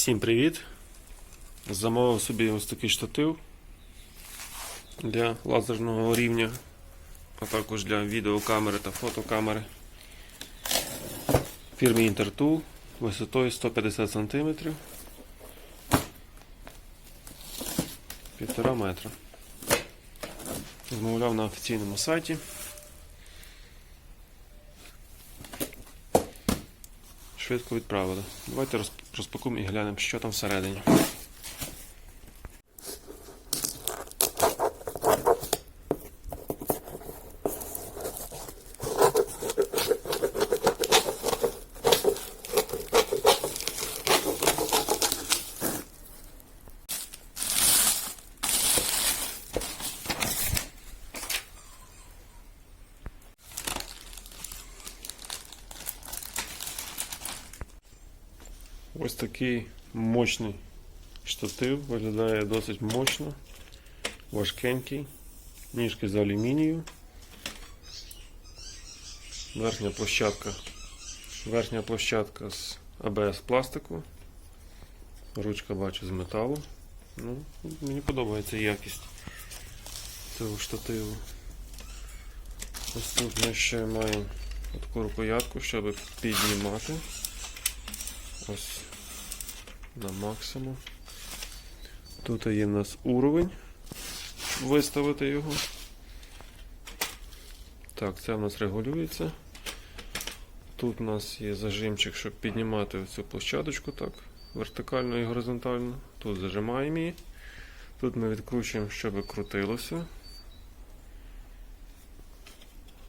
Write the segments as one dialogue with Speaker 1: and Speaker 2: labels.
Speaker 1: Всім привіт! Замовив собі ось такий штатив для лазерного рівня, а також для відеокамери та фотокамери фірми Intertool висотою 150 см 1,5 метра. Замовляв на офіційному сайті. Швидко відправили. Давайте роз- розпакуємо і глянемо, що там всередині. Ось такий мощний штатив, виглядає досить мощно, важкенький, ніжки з алюмінію, верхня площадка, верхня площадка з АБС пластику, ручка бачу з металу. Ну, мені подобається якість цього штативу. Ось тут ми ще маємо таку рукоятку, щоб піднімати. Ось на максимум. Тут є в нас уровень. Виставити його. Так, це в нас регулюється. Тут у нас є зажимчик, щоб піднімати цю площадочку так, вертикально і горизонтально. Тут зажимаємо її. Тут ми відкручуємо, щоб крутилося.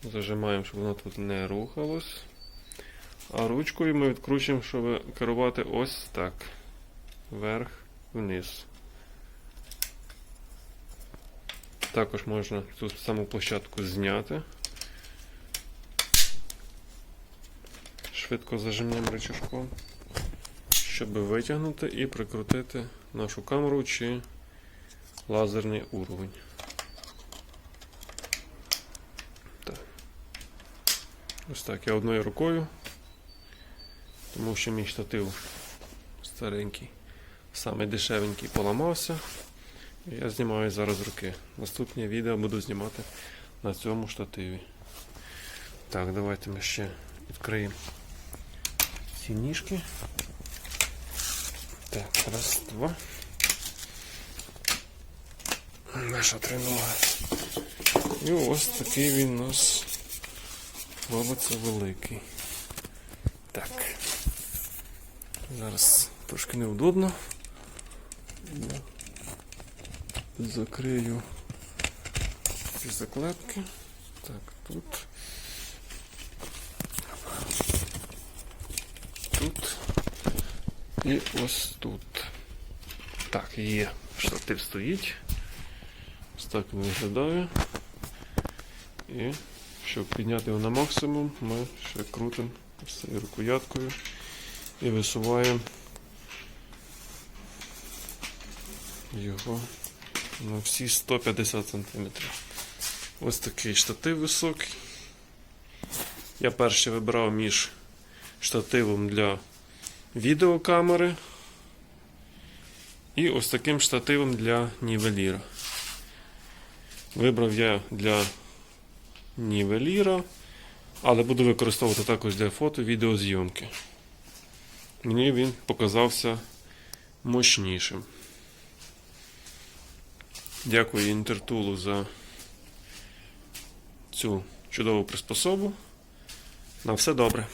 Speaker 1: Зажимаємо, щоб воно тут не рухалось. А ручкою ми відкручуємо, щоб керувати ось так. Вверх, вниз. Також можна цю саму площадку зняти. Швидко зажимним рычажком, щоб витягнути і прикрутити нашу камеру чи лазерний уровень. Ось так я одною рукою тому що мій штатив старенький, саме дешевенький поламався. Я знімаю зараз руки. Наступне відео буду знімати на цьому штативі. Так, давайте ми ще відкриємо ці ніжки. Так, раз, два. Наша тренога. І ось такий він у нас робиться великий. Так. Зараз трошки неудобно. Закрию ці заклепки. Так, тут. Тут. І ось тут. Так, є. Штатив стоїть. Ось так він виглядає. І щоб підняти його на максимум, ми ще крутимо цією рукояткою і висуваємо його на всі 150 см. Ось такий штатив високий. Я перше вибирав між штативом для відеокамери і ось таким штативом для нівеліра. Вибрав я для нівеліра, але буду використовувати також для фото-відеозйомки. Мені він показався мощнішим. Дякую Інтертулу за цю чудову приспособу. На все добре.